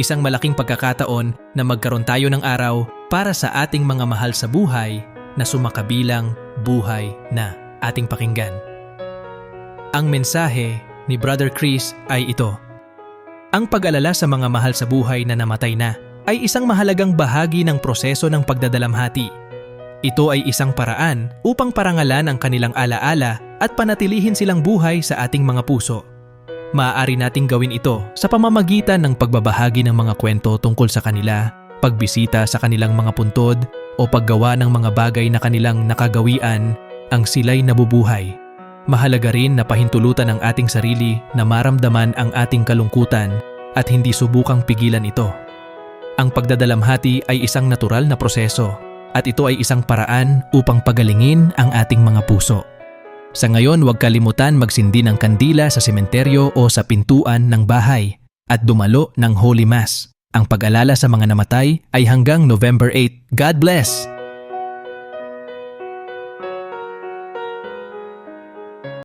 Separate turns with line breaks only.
isang malaking pagkakataon na magkaroon tayo ng araw para sa ating mga mahal sa buhay na sumakabilang buhay na ating pakinggan. Ang mensahe ni Brother Chris ay ito. Ang pag-alala sa mga mahal sa buhay na namatay na ay isang mahalagang bahagi ng proseso ng pagdadalamhati. Ito ay isang paraan upang parangalan ang kanilang alaala at panatilihin silang buhay sa ating mga puso. Maaari nating gawin ito sa pamamagitan ng pagbabahagi ng mga kwento tungkol sa kanila, pagbisita sa kanilang mga puntod, o paggawa ng mga bagay na kanilang nakagawian ang sila'y nabubuhay. Mahalaga rin na pahintulutan ang ating sarili na maramdaman ang ating kalungkutan at hindi subukang pigilan ito. Ang pagdadalamhati ay isang natural na proseso at ito ay isang paraan upang pagalingin ang ating mga puso. Sa ngayon, huwag kalimutan magsindi ng kandila sa sementeryo o sa pintuan ng bahay at dumalo ng Holy Mass. Ang pag-alala sa mga namatay ay hanggang November 8. God bless!